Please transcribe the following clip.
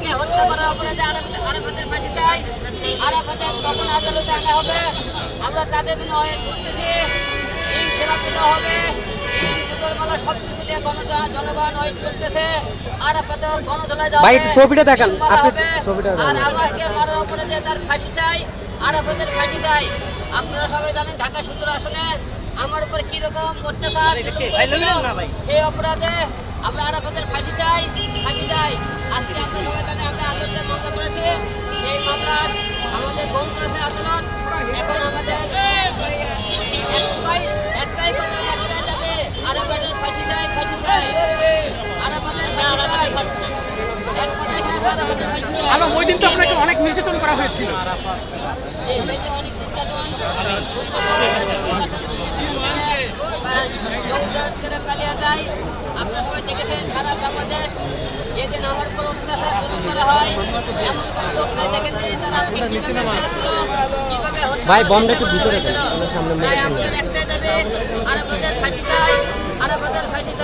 আমাকে হত্যা করার অপরাধে আরাফাতের আরাফাতের ফাঁসি চাই। আরাফাতের কখন আদালতে আনা হবে। আমরা তাদের ওয়েট করতেছি। এই হবে। সব নিয়ে যাবে। ভাই, ছবিটা দেখান। হবে। ছবিটা আর আমাকে মারার অপরাধে তার ফাঁসি চাই। আরাফাতের ফাঁসি চাই। আপনারা সবাই জানেন ঢাকা সূত্র আসলে আমার উপর কীরকম অত্যাচার সেই অপরাধে আমরা আরাফাতের ফাঁসি চাই। ফাঁসি চাই। আজকে আপনারা জানেন আমরা আদালতে মামলা করেছি। সেই মামলার আমাদের গ্রহণ করেছে আদালত। এখন আমাদের একটাই একটাই কথা একটাই যাবে আরাফাতের ফাঁসি চাই ফাঁসি ফাঁসি চাই। এক কথায় আরাফাতের ফাঁসি চাই। আলো ওই দিন তো আপনাকে অনেক নির্যাতন করা হয়েছিল। এই হয়েছে অনেক নির্যাতন। দৌড় করে পালিয়ে যায়। আপনারা সবাই দেখেছেন সারা বাংলাদেশ যেদিন আমার উপর অত্যাচার জুলুম করা হয়। এমন কোনো লোক নাই দেখেছে তারা আমাকে কীভাবে মেরেছিল, কীভাবে ভাই, বন্ধ একটু ভিতরে সামনে আমাদের একটাই দাবি আরাফাতের ফাঁসি চাই আরাফাতের ফাঁসি